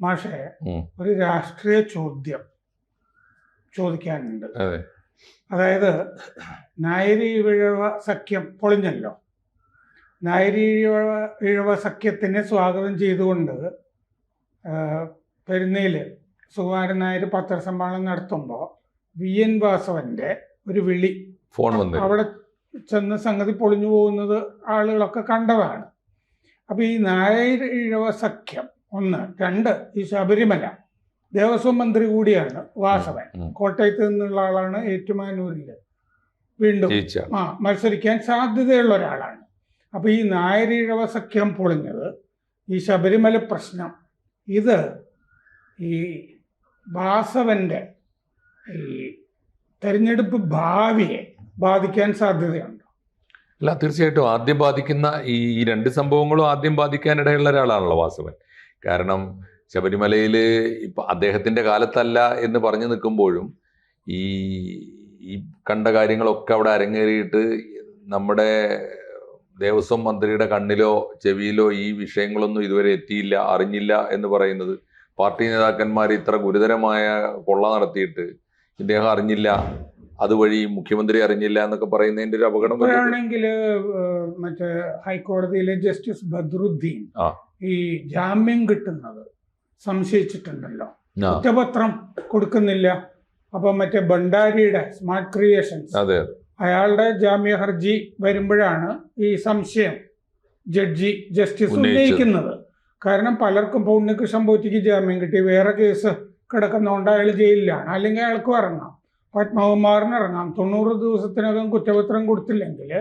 മാഷെ ഒരു രാഷ്ട്രീയ ചോദ്യം ചോദിക്കാനുണ്ട്. അതായത് നായരി വിഴവ സഖ്യം പൊളിഞ്ഞല്ലോ. നായരി ഇഴവ ഇഴവ സഖ്യത്തിനെ സ്വാഗതം ചെയ്തുകൊണ്ട് പെരുന്നയിൽ സുകുമാരൻ നായർ പത്രസമ്മേളനം നടത്തുമ്പോൾ വി എൻ വാസവന്റെ ഒരു വിളി ഫോൺ വന്നു അവിടെ ചെന്ന് സംഗതി പൊളിഞ്ഞു പോകുന്നത് ആളുകളൊക്കെ കണ്ടതാണ്. അപ്പൊ ഈ നായർ ഇഴവ സഖ്യം ഒന്ന് രണ്ട് ഈ ശബരിമല. ദേവസ്വം മന്ത്രി കൂടിയാണ് വാസവൻ. കോട്ടയത്ത് നിന്നുള്ള ആളാണ് ഏറ്റുമാനൂരിൽ വീണ്ടും ആ മത്സരിക്കാൻ സാധ്യതയുള്ള ഒരാളാണ്. അപ്പൊ ഈ നായരീഴവ സഖ്യം പൊളിഞ്ഞത് ഈ ശബരിമല പ്രശ്നം. ഇത് ഈ വാസവന്റെ ഈ തെരഞ്ഞെടുപ്പ് ഭാവിയെ ബാധിക്കാൻ സാധ്യതയുണ്ട്? അല്ല തീർച്ചയായിട്ടും ആദ്യം ബാധിക്കുന്ന ഈ രണ്ട് സംഭവങ്ങളും ആദ്യം ബാധിക്കാനിടയുള്ള ഒരാളാണല്ലോ വാസവൻ. കാരണം ശബരിമലയിൽ ഇപ്പൊ അദ്ദേഹത്തിന്റെ കാലത്തല്ല എന്ന് പറഞ്ഞു നിൽക്കുമ്പോഴും ഈ ഈ കണ്ട കാര്യങ്ങളൊക്കെ അവിടെ അരങ്ങേറിയിട്ട് നമ്മുടെ ദേവസ്വം മന്ത്രിയുടെ കണ്ണിലോ ചെവിയിലോ ഈ വിഷയങ്ങളൊന്നും ഇതുവരെ എത്തിയില്ല അറിഞ്ഞില്ല എന്ന് പറയുന്നത് പാർട്ടി നേതാക്കന്മാർ ഇത്ര ഗുരുതരമായ കൊള്ള നടത്തിയിട്ട് ഇദ്ദേഹം അറിഞ്ഞില്ല അതുവഴി മുഖ്യമന്ത്രി അറിഞ്ഞില്ല എന്നൊക്കെ പറയുന്നതിന്റെ ഒരു അപകടം ഇപ്പോഴാണെങ്കിൽ മറ്റേ ഹൈക്കോടതിയിലെ ജസ്റ്റിസ് ബദ്രുദ്ദീൻ ആ. ഈ ജാമ്യം കിട്ടുന്നത് സംശയിച്ചിട്ടുണ്ടല്ലോ. കുറ്റപത്രം കൊടുക്കുന്നില്ല. അപ്പൊ മറ്റേ ഭണ്ഡാരിയുടെ സ്മാർട്ട് ക്രിയേഷൻസ് അയാളുടെ ജാമ്യ ഹർജി വരുമ്പോഴാണ് ഈ സംശയം ജഡ്ജി ജസ്റ്റിസ് ഉന്നയിക്കുന്നത്. കാരണം പലർക്കും ഇപ്പോൾ ഉണ്ണികൃഷ്ണൻ പോറ്റിക്ക് ജാമ്യം കിട്ടി. വേറെ കേസ് കിടക്കുന്നതുകൊണ്ട് അയാൾ ജയിലിലാണ്. അല്ലെങ്കിൽ അയാൾക്കും ഇറങ്ങാം. പത്മകുമാറിന് ഇറങ്ങാം. തൊണ്ണൂറ് ദിവസത്തിനകം കുറ്റപത്രം കൊടുത്തില്ലെങ്കിൽ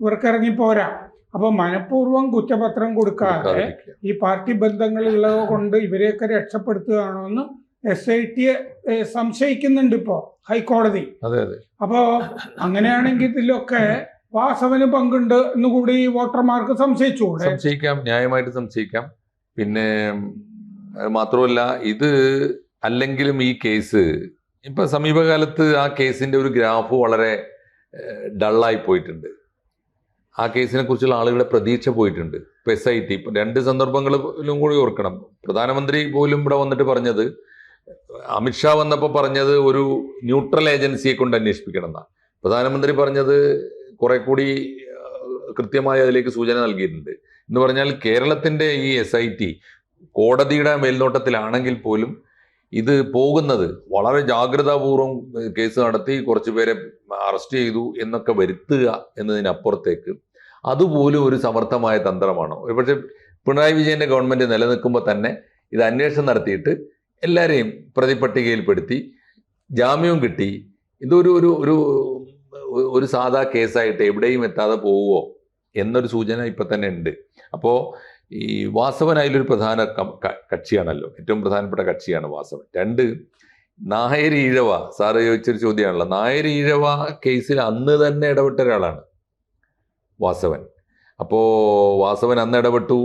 ഇവർക്ക് ഇറങ്ങി പോരാ. അപ്പൊ മനഃപൂർവം കുറ്റപത്രം കൊടുക്കാതെ ഈ പാർട്ടി ബന്ധങ്ങളുള്ളത് കൊണ്ട് ഇവരെയൊക്കെ രക്ഷപ്പെടുത്തുകയാണോ എന്ന് എസ് ഐ ടിയെ സംശയിക്കുന്നുണ്ട് ഇപ്പോ ഹൈക്കോടതി. അതെ അതെ. അപ്പോ അങ്ങനെയാണെങ്കിൽ ഇതിലൊക്കെ വാസവന് പങ്കുണ്ട് എന്ന് കൂടി വോട്ടർമാർക്ക് സംശയിച്ചുകൂടെ സംശയിക്കാം ന്യായമായിട്ട് സംശയിക്കാം. പിന്നെ മാത്രമല്ല ഇത് അല്ലെങ്കിലും ഈ കേസ് ഇപ്പൊ സമീപകാലത്ത് ആ കേസിന്റെ ഒരു ഗ്രാഫ് വളരെ ഡള്ളായി പോയിട്ടുണ്ട്. ആ കേസിനെ കുറിച്ചുള്ള ആളുകളുടെ പ്രതീക്ഷ പോയിട്ടുണ്ട്. ഇപ്പൊ എസ് ഐ ടി ഇപ്പൊ രണ്ട് സന്ദർഭങ്ങളിലും കൂടി ഓർക്കണം. പ്രധാനമന്ത്രി പോലും ഇവിടെ വന്നിട്ട് പറഞ്ഞത് അമിത്ഷാ വന്നപ്പോൾ പറഞ്ഞത് ഒരു ന്യൂട്രൽ ഏജൻസിയെ കൊണ്ട് അന്വേഷിപ്പിക്കണം എന്നാ. പ്രധാനമന്ത്രി പറഞ്ഞത് കുറെ കൂടി കൃത്യമായി അതിലേക്ക് സൂചന നൽകിയിട്ടുണ്ട്. എന്ന് പറഞ്ഞാൽ കേരളത്തിന്റെ ഈ എസ് ഐ ടി കോടതിയുടെ മേൽനോട്ടത്തിലാണെങ്കിൽ പോലും ഇത് പോകുന്നത് വളരെ ജാഗ്രതാപൂർവം കേസ് നടത്തി കുറച്ചു പേരെ അറസ്റ്റ് ചെയ്തു എന്നൊക്കെ വരുത്തുക എന്നതിനപ്പുറത്തേക്ക് അതുപോലും ഒരു സമർത്ഥമായ തന്ത്രമാണ്. ഒരുപക്ഷെ പിണറായി വിജയന്റെ ഗവൺമെന്റ് നിലനിൽക്കുമ്പോൾ തന്നെ ഇത് അന്വേഷണം നടത്തിയിട്ട് എല്ലാവരെയും പ്രതിപട്ടികയിൽപ്പെടുത്തി ജാമ്യവും കിട്ടി. ഇതൊരു ഒരു ഒരു ഒരു സാധാ കേസായിട്ട് എവിടെയും എത്താതെ പോവുമോ എന്നൊരു സൂചന ഇപ്പം തന്നെ ഉണ്ട്. അപ്പോൾ ഈ വാസവൻ അതിലൊരു പ്രധാന കക്ഷിയാണല്ലോ. ഏറ്റവും പ്രധാനപ്പെട്ട കക്ഷിയാണ് വാസവൻ. രണ്ട് നായർ ഈഴവ സാറ് ചോദിച്ചൊരു ചോദ്യമാണല്ലോ. നായർ ഈഴവ കേസിൽ അന്ന് തന്നെ ഇടപെട്ട ഒരാളാണ്. വാസവൻ. അപ്പോൾ വാസവൻ അന്ന് ഇടപെട്ടു.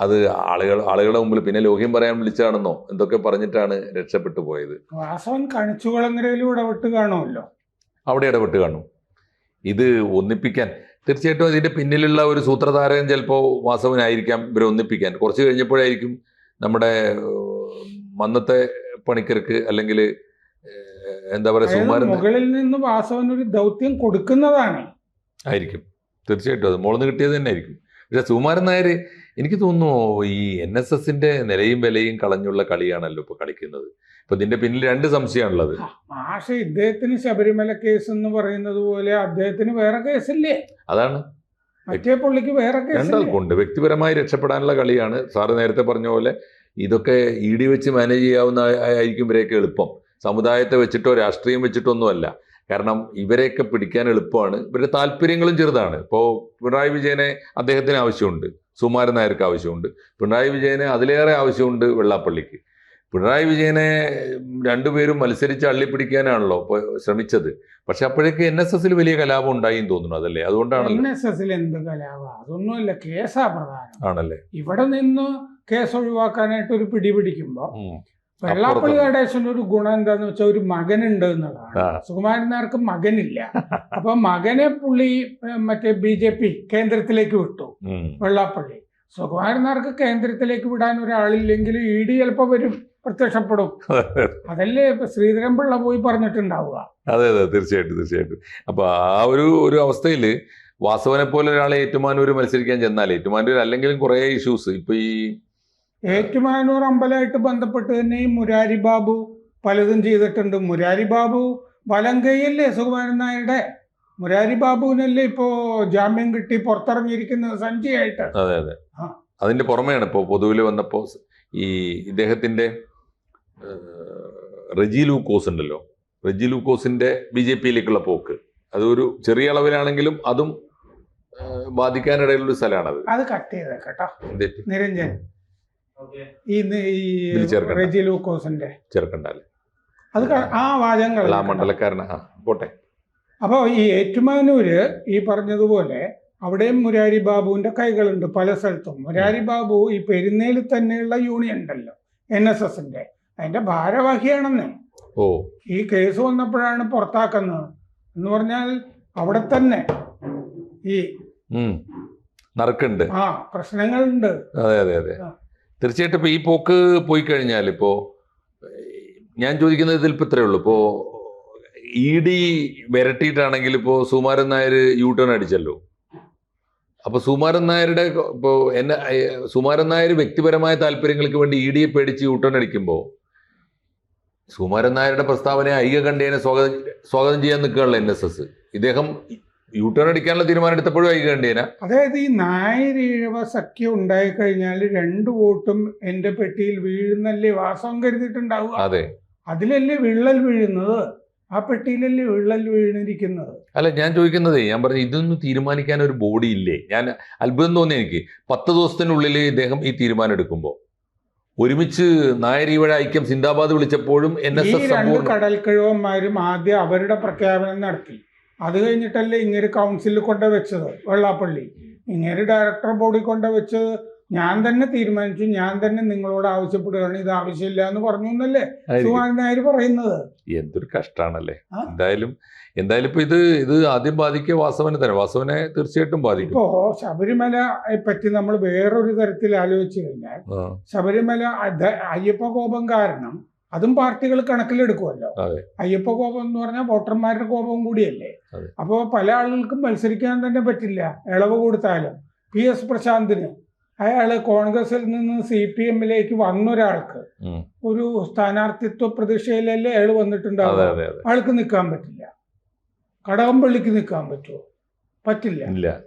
അത് ആളുകൾ ആളുകളുടെ മുമ്പിൽ പിന്നെ ലോഹ്യം പറയാൻ വിളിച്ചാണെന്നോ എന്തൊക്കെ പറഞ്ഞിട്ടാണ് രക്ഷപ്പെട്ടു പോയത്. വാസവൻ കണിച്ചുകുളങ്ങരയിലും ഇടപെട്ട് കാണുമല്ലോ. അവിടെ ഇടപെട്ട് കാണും. ഇത് ഒന്നിപ്പിക്കാൻ തീർച്ചയായിട്ടും ഇതിന്റെ പിന്നിലുള്ള ഒരു സൂത്രധാരകൻ ചിലപ്പോൾ വാസവനായിരിക്കാം ഇവരെ ഒന്നിപ്പിക്കാൻ. കുറച്ച് കഴിഞ്ഞപ്പോഴായിരിക്കും നമ്മുടെ മന്നത്തെ പണിക്കർക്ക് അല്ലെങ്കിൽ എന്താ പറയുക സുമാരൻ മുകളിൽ നിന്ന് വാസവൻ ഒരു ദൗത്യം കൊടുക്കുന്നതാണ്. ആയിരിക്കും. തീർച്ചയായിട്ടും. അത് മോളന്ന് കിട്ടിയത് തന്നെ ആയിരിക്കും പക്ഷേ സുകുമാരൻ നായർ എനിക്ക് തോന്നുന്നു ഈ എൻ എസ് എസിന്റെ നിലയും വിലയും കളഞ്ഞുള്ള കളിയാണല്ലോ ഇപ്പൊ കളിക്കുന്നത്. ഇപ്പൊ ഇതിന്റെ പിന്നിൽ രണ്ട് സംശയമാണുള്ളത്. പക്ഷേ ഇദ്ദേഹത്തിന് ശബരിമല കേസ് എന്ന് പറയുന്നത് പോലെ അദ്ദേഹത്തിന് വേറെ കേസില്ലേ? അതാണ്. മറ്റേ പുള്ളിക്ക് വേറെ രണ്ടാൾക്കുണ്ട്. വ്യക്തിപരമായി രക്ഷപ്പെടാനുള്ള കളിയാണ്. സാറ് നേരത്തെ പറഞ്ഞ പോലെ ഇതൊക്കെ ഇ ഡി വെച്ച് മാനേജ് ചെയ്യാവുന്ന ആയിരിക്കും ഇവരെയൊക്കെ എളുപ്പം. സമുദായത്തെ വെച്ചിട്ടോ രാഷ്ട്രീയം വെച്ചിട്ടോ ഒന്നുമല്ല കാരണം ഇവരെയൊക്കെ പിടിക്കാൻ എളുപ്പമാണ്. ഇവരുടെ താല്പര്യങ്ങളും ചെറുതാണ്. ഇപ്പോൾ പിണറായി വിജയനെ അദ്ദേഹത്തിന് ആവശ്യമുണ്ട്. സുമാരൻ നായർക്ക് ആവശ്യമുണ്ട്. പിണറായി വിജയനെ അതിലേറെ ആവശ്യമുണ്ട് വെള്ളാപ്പള്ളിക്ക്. പിണറായി വിജയനെ രണ്ടുപേരും മത്സരിച്ച് അള്ളിപ്പിടിക്കാനാണല്ലോ ഇപ്പോൾ ശ്രമിച്ചത്. പക്ഷെ അപ്പോഴേക്ക് എൻ എസ് എസിൽ വലിയ കലാപം ഉണ്ടായി തോന്നുന്നു അതല്ലേ? അതുകൊണ്ടാണ് എൻ എസ് എസിൽ എന്ത് കലാപ? അതൊന്നുമില്ല കേസാ പ്രധാനം. ആണല്ലേ? ഇവിടെ നിന്ന് കേസ് ഒഴിവാക്കാനായിട്ട് ഒരു പിടി പിടിക്കുമ്പോ ഉം. വെള്ളാപ്പള്ളി നടേശന്റെ ഒരു ഗുണം എന്താന്ന് വെച്ചാൽ ഒരു മകനുണ്ട് എന്നുള്ളതാണ്. സുകുമാരൻ നായർക്ക് മകനില്ല. അപ്പൊ മകനെ പുള്ളി മറ്റേ ബി ജെ പി കേന്ദ്രത്തിലേക്ക് വിട്ടു. വെള്ളാപ്പള്ളി. സുകുമാരൻ നായർക്ക് കേന്ദ്രത്തിലേക്ക് വിടാൻ ഒരാളില്ലെങ്കിൽ ഇ ഡി ചിലപ്പോ വരും പ്രത്യക്ഷപ്പെടും. അതല്ലേ ശ്രീധരൻ ശ്രീധരൻപിള്ള പോയി പറഞ്ഞിട്ടുണ്ടാവുക. അതെ അതെ തീർച്ചയായിട്ടും തീർച്ചയായിട്ടും. അപ്പൊ ആ ഒരു ഒരു അവസ്ഥയിൽ വാസവനെ പോലെ ഒരാളെ ഏറ്റുമാനൂർ മത്സരിക്കാൻ ചെന്നാൽ ഏറ്റുമാനൂർ അല്ലെങ്കിലും കുറേ ഇഷ്യൂസ് ഇപ്പൊ ഈ ഏറ്റുമാനൂർ അമ്പലമായിട്ട് ബന്ധപ്പെട്ട് തന്നെ ഈ മുരാരി ബാബു പലതും ചെയ്തിട്ടുണ്ട്. മുരാരി ബാബു വലം കൈയല്ലേ സുകുമാരൻ നായരുടെ മുരാരി ബാബുവിനല്ലേ ഇപ്പോ ജാമ്യം കിട്ടി പുറത്തിറങ്ങിയിരിക്കുന്നത്? സഞ്ജയായിട്ട് അതെ അതെ. അതിന്റെ പുറമെയാണ് ഇപ്പോ പൊതുവിൽ വന്നപ്പോൾ ഈ ഇദ്ദേഹത്തിന്റെ റെജി ലൂക്കോസ് ഉണ്ടല്ലോ. റെജി ലൂക്കോസിന്റെ ബി ജെ പിയിലേക്കുള്ള പോക്ക്. അതൊരു ചെറിയ അളവിലാണെങ്കിലും അതും ബാധിക്കാനിടയിലുള്ള സ്ഥലമാണത്. അത് കട്ട് ചെയ്തേക്കട്ടോ നിരഞ്ജൻ. ഈ നി- ഈ ഇതിൽ ചേർക്കണ്ട. റെജി ലൂക്കോസിന്റെ. ചെറുക്കണ്ടാൽ അത് ആ വാചകങ്ങൾ പോട്ടെ. അപ്പോൾ ഈ ഏറ്റുമാനൂര് ഈ പറഞ്ഞതുപോലെ അവിടെയും മുരാരി ബാബുവിന്റെ കൈകളുണ്ട് പല സ്ഥലത്തും. മുരാരി ബാബു ഈ പെരുന്നേലിൽ തന്നെയുള്ള യൂണിയൻ ഉണ്ടല്ലോ എൻ എസ് എസിന്റെ. അതിന്റെ ഭാരവാഹിയാണെന്ന്. ഓ. ഈ കേസ് വന്നപ്പോഴാണ് പുറത്താക്കുന്നത്. എന്ന് പറഞ്ഞാൽ അവിടെ തന്നെ ഈ നറുക്കുണ്ട്. ആ പ്രശ്നങ്ങളുണ്ട്. അതെ അതെ അതെ. തീർച്ചയായിട്ടും ഇപ്പോൾ ഈ പോക്ക് പോയി കഴിഞ്ഞാൽ ഇപ്പോൾ ഞാൻ ചോദിക്കുന്നത് ഇതിൽ ഇപ്പോൾ ഇത്രയേ ഉള്ളൂ. ഇപ്പോൾ ഇ ഡി വിരട്ടിയിട്ടാണെങ്കിൽ ഇപ്പോൾ സുമാരൻ നായർ യു ടേൺ അടിച്ചല്ലോ. അപ്പോൾ സുമാരൻ നായരുടെ ഇപ്പോൾ എന്നെ സുമാരൻ നായർ വ്യക്തിപരമായ താല്പര്യങ്ങൾക്ക് വേണ്ടി ഇ ഡിയെ പേടിച്ച് യു ടേൺ അടിക്കുമ്പോൾ സുമാരൻ നായരുടെ പ്രസ്താവനയെ ഐകകണ്ഠേനെ സ്വാഗതം സ്വാഗതം ചെയ്യാൻ നിൽക്കുകയുള്ള എൻ എസ് എസ് ഇദ്ദേഹം യു ടേൺ അടിക്കാനുള്ള തീരുമാനം എടുത്തപ്പോഴും അയക്കേണ്ടേന അതായത് ഈ നായരീഴവ സഖ്യം ഉണ്ടായി കഴിഞ്ഞാൽ രണ്ട് വോട്ടും എന്റെ പെട്ടിയിൽ വീഴുന്നല്ലേ വാസം കരുതിയിട്ടുണ്ടാവുക? അതെ. അതിലല്ലേ വിള്ളൽ വീഴുന്നത്? ആ പെട്ടിയിലല്ലേ വിള്ളൽ വീണിരിക്കുന്നത്? അല്ല ഞാൻ ചോദിക്കുന്നത് ഞാൻ പറഞ്ഞു ഇതൊന്നും തീരുമാനിക്കാൻ ഒരു ബോഡി ഇല്ലേ? ഞാൻ അത്ഭുതം തോന്നി എനിക്ക് പത്ത് ദിവസത്തിനുള്ളിൽ ഇദ്ദേഹം ഈ തീരുമാനം എടുക്കുമ്പോൾ ഒരുമിച്ച് നായരീവഴ ഐക്യം സിന്ദാബാദ് വിളിച്ചപ്പോഴും എൻ എസ് എസ് കടൽക്കിഴവന്മാരും ആദ്യം അവരുടെ പ്രഖ്യാപനം നടത്തി. അത് കഴിഞ്ഞിട്ടല്ലേ ഇങ്ങനെ കൗൺസിലിൽ കൊണ്ട് വെച്ചത് വെള്ളാപ്പള്ളി. ഇങ്ങനെ ഡയറക്ടർ ബോർഡിൽ കൊണ്ട് വെച്ചത്. ഞാൻ തന്നെ തീരുമാനിച്ചു ഞാൻ തന്നെ നിങ്ങളോട് ആവശ്യപ്പെടുകയാണ് ഇത് ആവശ്യമില്ല എന്ന് പറഞ്ഞു എന്നല്ലേ. സുകുമാരൻ നായർ പറയുന്നത്? എന്തൊരു കഷ്ടാണല്ലേ? എന്തായാലും എന്തായാലും ഇപ്പൊ ഇത് ഇത് ആദ്യം ബാധിക്കുക വാസവനെ തന്നെ. വാസവനെ തീർച്ചയായിട്ടും ബാധിക്കും. ഇപ്പോ ശബരിമലയെ പറ്റി നമ്മൾ വേറൊരു തരത്തിൽ ആലോചിച്ചു കഴിഞ്ഞാൽ ശബരിമല അയ്യപ്പ കോപം കാരണം അതും പാർട്ടികൾ കണക്കിലെടുക്കുമല്ലോ. അയ്യപ്പ കോപം എന്ന് പറഞ്ഞാൽ വോട്ടർമാരുടെ കോപം കൂടിയല്ലേ. അപ്പോൾ പല ആളുകൾക്കും മത്സരിക്കാൻ തന്നെ പറ്റില്ല. ഇളവ് കൊടുത്താലും. പി എസ് പ്രശാന്തിന് അയാൾ കോൺഗ്രസിൽ നിന്ന് സി പി എമ്മിലേക്ക് വന്നൊരാൾക്ക്. ഒരു സ്ഥാനാർത്ഥിത്വ പ്രതീക്ഷയിലല്ലേ അയാൾ വന്നിട്ടുണ്ടാവുക? ആൾക്ക് നിൽക്കാൻ പറ്റില്ല. കടകംപള്ളിക്ക് നിൽക്കാൻ പറ്റുമോ? പറ്റില്ല.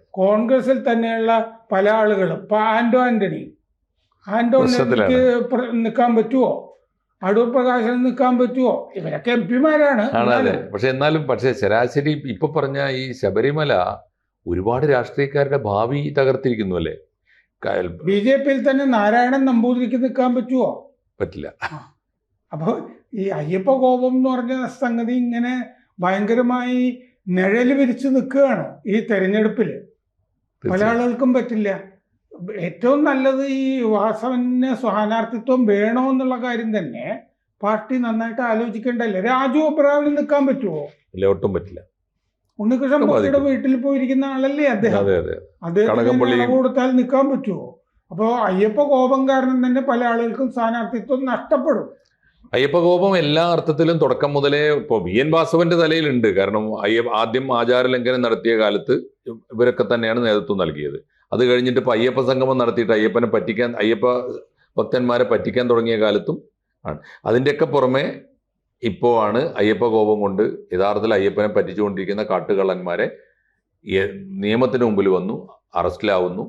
കോൺഗ്രസിൽ തന്നെയുള്ള പല ആളുകളും ഇപ്പൊ ആന്റോ ആന്റണി. ആന്റോ ആന്റണിക്ക് നിൽക്കാൻ പറ്റുമോ അടൂർ പ്രകാശനം നിൽക്കാൻ പറ്റുമോ ഇവരൊക്കെ എം പിമാരാണ്. പക്ഷെ എന്നാലും പക്ഷെ ശരാശരി ഇപ്പൊ പറഞ്ഞ ഈ ശബരിമല ഒരുപാട് രാഷ്ട്രീയക്കാരുടെ ഭാവി തകർത്തിരിക്കുന്നു അല്ലേ? ബി ജെ പിയിൽ തന്നെ നാരായണൻ നമ്പൂതിരിക്ക് നിൽക്കാൻ പറ്റുമോ പറ്റില്ല. അപ്പോൾ ഈ അയ്യപ്പ കോപം എന്ന് പറഞ്ഞ സംഗതി ഇങ്ങനെ ഭയങ്കരമായി നിഴൽ വിരിച്ച് നിൽക്കുകയാണ് ഈ തെരഞ്ഞെടുപ്പിൽ പല ആളുകൾക്കും പറ്റില്ല. ഏറ്റവും നല്ലത് ഈ വാസവന് സ്ഥാനാർത്ഥിത്വം വേണോ എന്നുള്ള കാര്യം തന്നെ പാർട്ടി നന്നായിട്ട് ആലോചിക്കേണ്ടല്ലേ രാജു അബ്രാമിന് നിൽക്കാൻ പറ്റുമോ ഇല്ല ഒട്ടും പറ്റില്ല. ഉണ്ണികൃഷ്ണൻ പാർട്ടിയുടെ വീട്ടിൽ പോയിരിക്കുന്ന ആളല്ലേ അദ്ദേഹം? അദ്ദേഹത്തിന് ഇളവ് കൊടുത്താൽ നിൽക്കാൻ പറ്റുമോ അപ്പോൾ അയ്യപ്പ കോപം കാരണം തന്നെ പല ആളുകൾക്കും സ്ഥാനാർത്ഥിത്വം നഷ്ടപ്പെടും. അയ്യപ്പ കോപം എല്ലാ അർത്ഥത്തിലും തുടക്കം മുതലേ ഇപ്പോൾ വി എൻ വാസവന്റെ തലയിലുണ്ട്. കാരണം അയ്യ ആദ്യം ആചാരലംഘനം നടത്തിയ കാലത്ത് ഇവരൊക്കെ തന്നെയാണ് നേതൃത്വം നൽകിയത്. അത് കഴിഞ്ഞിട്ട് ഇപ്പോൾ അയ്യപ്പ സംഗമം നടത്തിയിട്ട് അയ്യപ്പനെ പറ്റിക്കാൻ അയ്യപ്പ ഭക്തന്മാരെ പറ്റിക്കാൻ തുടങ്ങിയ കാലത്തും ആണ്. അതിന്റെയൊക്കെ പുറമെ ഇപ്പോൾ ആണ് അയ്യപ്പ കോപം കൊണ്ട് യഥാർത്ഥത്തിൽ അയ്യപ്പനെ പറ്റിച്ചുകൊണ്ടിരിക്കുന്ന കാട്ടുകള്ളന്മാരെ നിയമത്തിന് മുമ്പിൽ വന്നു അറസ്റ്റിലാവുന്നു.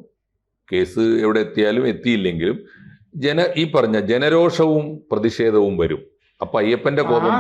കേസ് എവിടെ എത്തിയാലും എത്തിയില്ലെങ്കിലും ജന ഈ പറഞ്ഞ ജനരോഷവും പ്രതിഷേധവും വരും. അപ്പൊ അയ്യപ്പന്റെ കോപം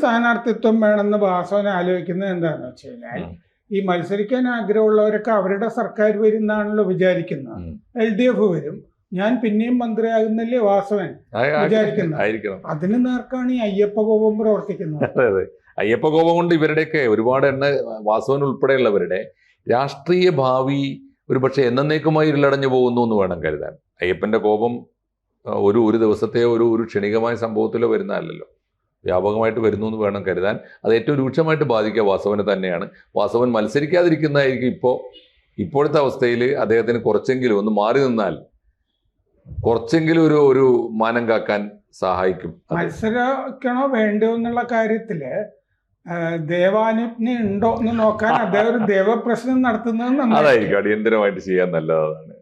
സ്ഥാനാർത്ഥിത്വം വേണമെന്ന് വാസവൻ ആലോചിക്കുന്നത് എന്താണെന്ന് വെച്ച് കഴിഞ്ഞാൽ. ഈ മത്സരിക്കാൻ ആഗ്രഹമുള്ളവരൊക്കെ അവരുടെ സർക്കാർ വരുന്നാണല്ലോ വിചാരിക്കുന്നത്. എൽ ഡി എഫ് വരും. ഞാൻ പിന്നെയും മന്ത്രിയാകുന്നല്ലേ വാസവൻ ആയിരിക്കണം. അതിന് നേർക്കാണ് ഈ അയ്യപ്പ കോപം പ്രവർത്തിക്കുന്നത്. അയ്യപ്പ കോപം കൊണ്ട് ഇവരുടെയൊക്കെ ഒരുപാട് എണ്ണ വാസവൻ ഉൾപ്പെടെയുള്ളവരുടെ രാഷ്ട്രീയ ഭാവി ഒരു പക്ഷേ എന്നേക്കുമായി ഇരുളടഞ്ഞു പോകുന്നു എന്ന് വേണം കരുതാൻ. അയ്യപ്പന്റെ കോപം ഒരു ഒരു ദിവസത്തെ ഒരു ഒരു ക്ഷണികമായ സംഭവത്തിലോ വരുന്നതല്ലല്ലോ. വ്യാപകമായിട്ട് വരുന്നു എന്ന് വേണം കരുതാൻ. അത് ഏറ്റവും രൂക്ഷമായിട്ട് ബാധിക്കുക വാസവനെ തന്നെയാണ്. വാസവൻ മത്സരിക്കാതിരിക്കുന്നതായിരിക്കും ഇപ്പോൾ ഇപ്പോഴത്തെ അവസ്ഥയിൽ അദ്ദേഹത്തിന് കുറച്ചെങ്കിലും ഒന്ന് മാറി നിന്നാൽ കുറച്ചെങ്കിലും ഒരു ഒരു മാനം കാക്കാൻ സഹായിക്കും. മത്സരിക്കണോ വേണ്ടോ എന്നുള്ള കാര്യത്തിൽ ദേവാനുജ്ഞ ഉണ്ടോ എന്ന് നോക്കാൻ അദ്ദേഹം ഒരു ദേവപ്രശ്നം നടത്തുന്നത് അതായിരിക്കും. അടിയന്തരമായിട്ട് ചെയ്യാൻ നല്ലതാണ്.